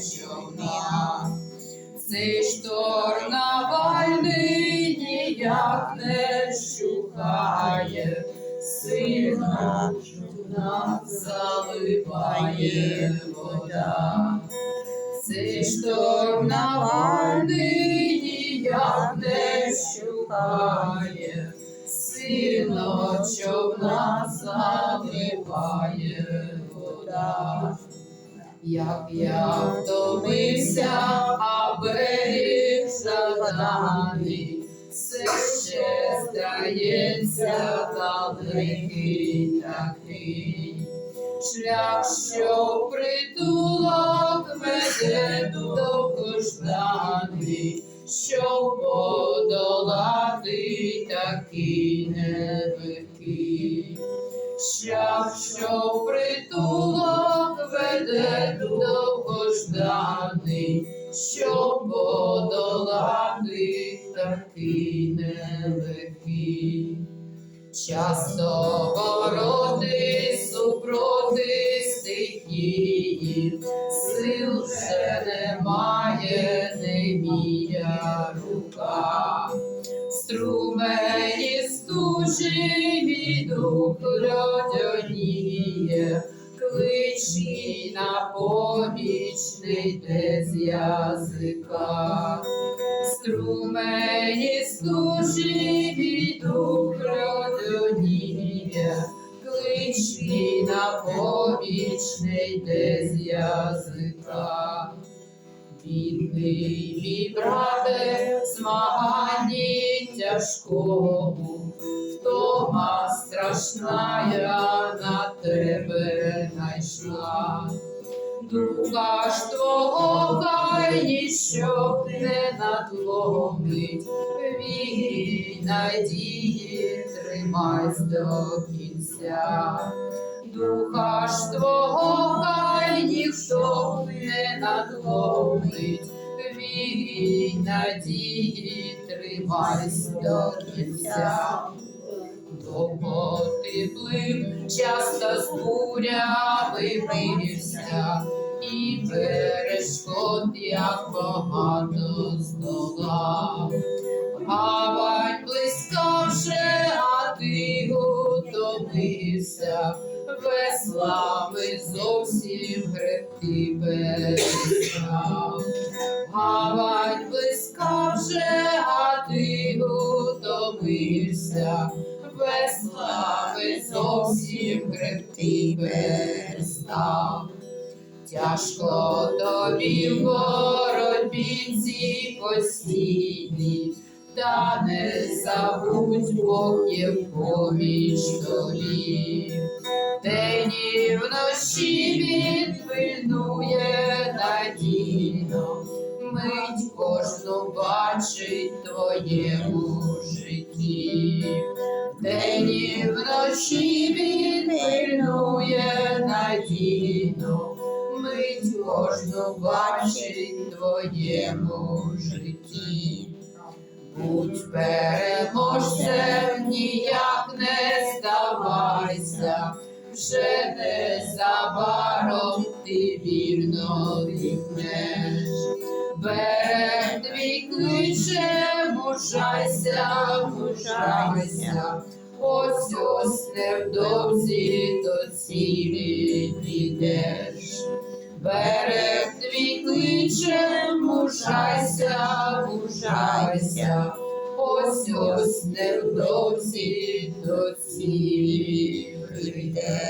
човна. Цей шторм Навальний ніяк не щухає, сильно човна заливає вода. Цей шторм Навальний ніяк не щухає, сильно човна заливає вода. Як я втомився, а берег заданий, все ще здається далекий такий. Шлях, що притулок веде довгожданий, що подолати такий. Шлях, що в притулок веде довгожданий, що подолати такий нелегкий. Часто вороти супроти стихії, сил вже немає, не мія рука. Струмені стужі рук кличі на поміч не йде з язика. Струмені стужі від рук льодяніє, кличі на поміч не йде з язика. Бідний мій брате, змаганні тяжкому, втома страшна я на тебе найшла. Духа ж твого хай ніщо не надломить, вірі надії тримайсь до кінця. Духа ж твого хай ніхто не надломить, вірі надії тримайсь до кінця. Довго ти плив, часто з бурями бився, і перешкод як багато здолав. Гавань близько вже, а ти утомився, веслами зовсім гребти перестав. Гавань близько вже, а ти утомився, веслами зовсім гребти перестав. Тяжко тобі в боротьбі цій постійній, та не забудь Бог є в поміч тобі. День і вночі він надійно, мить кожну бачить твоєму житті. День вночі він пильнує надійно, мить кожну бачить твоєму житті. Будь переможцем, незабаром ти вірно вікнеш. Берег твій кличе, мужайся, мужайся, ось ось невдовзі до цілі підеш. Берег твій кличе, мужайся, мужайся, Ось ось невдовзі до цілі прийде.